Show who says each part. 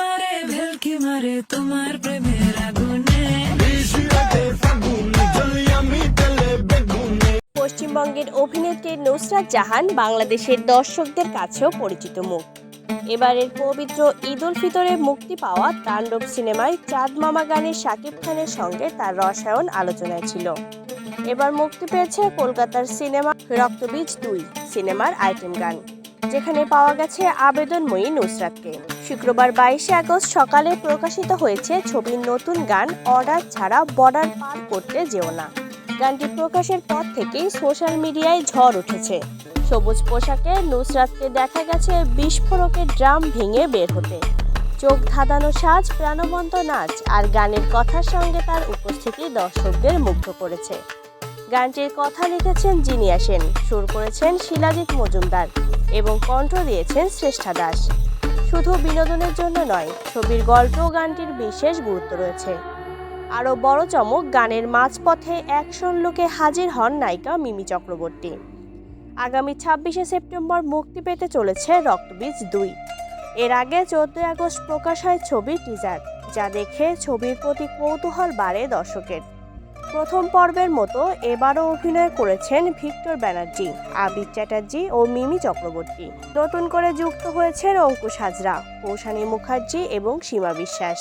Speaker 1: মারে ভেলকি মারে, তোমার প্রেমের আগুনে।
Speaker 2: পশ্চিমবঙ্গের অভিনেত্রী নুসরাত জাহান বাংলাদেশের দর্শকদের কাছেও পরিচিত মুখ। এবারের পবিত্র ঈদ উল ফিতরে মুক্তি পাওয়া তাণ্ডব সিনেমায় চাঁদ মামা গানের শাকিব খানের সঙ্গে তার রসায়ন আলোচনায় ছিল। এবার মুক্তি পেয়েছে কলকাতার সিনেমা রক্তবীজ দুই, সিনেমার আইটেম গান, যেখানে পাওয়া গেছে আবেদনময়ী নুসরাতকে। শুক্রবার বাইশে আগস্ট সকালে প্রকাশিত হয়েছে ছবির নতুন গান অর্ডার ছাড়া বর্ডার পার করতে যেও না। গানটি প্রকাশের পর থেকেই সোশ্যাল মিডিয়ায় ঝড় উঠেছে। সবুজ পোশাকে নুসরাতকে দেখা গেছে বিস্ফোরকের ড্রাম ভেঙে বের হতে। চোখ ধাঁধানো সাজ, প্রাণবন্ত নাচ আর গানের কথার সঙ্গে তার উপস্থিতি দর্শকদের মুগ্ধ করেছে। গানটির কথা লিখেছেন জিনিয়া সেন, সুর করেছেন শিলাজিৎ মজুমদার এবং কণ্ঠ দিয়েছেন শ্রেষ্ঠা দাস। শুধু বিনোদনের জন্য নয়, ছবির গল্প গানটির বিশেষ গুরুত্ব রয়েছে। আরও বড় চমক, গানের মাঝপথে অ্যাকশন লোকে হাজির হন নায়িকা মিমি চক্রবর্তী। আগামী ছাব্বিশে সেপ্টেম্বর মুক্তি পেতে চলেছে রক্তবীজ দুই। এর আগে চোদ্দই আগস্ট প্রকাশ হয় ছবির টিজার যা দেখে ছবির প্রতি কৌতূহল বাড়ে দর্শকের। প্রথম পর্বের মতো এবারও অভিনয় করেছেন ভিক্টর ব্যানার্জি আবির চ্যাটার্জি ও মিমি চক্রবর্তী। নতুন করে যুক্ত হয়েছেন অঙ্কুশ হাজরা, কৌশানী মুখার্জি এবং সীমা বিশ্বাস।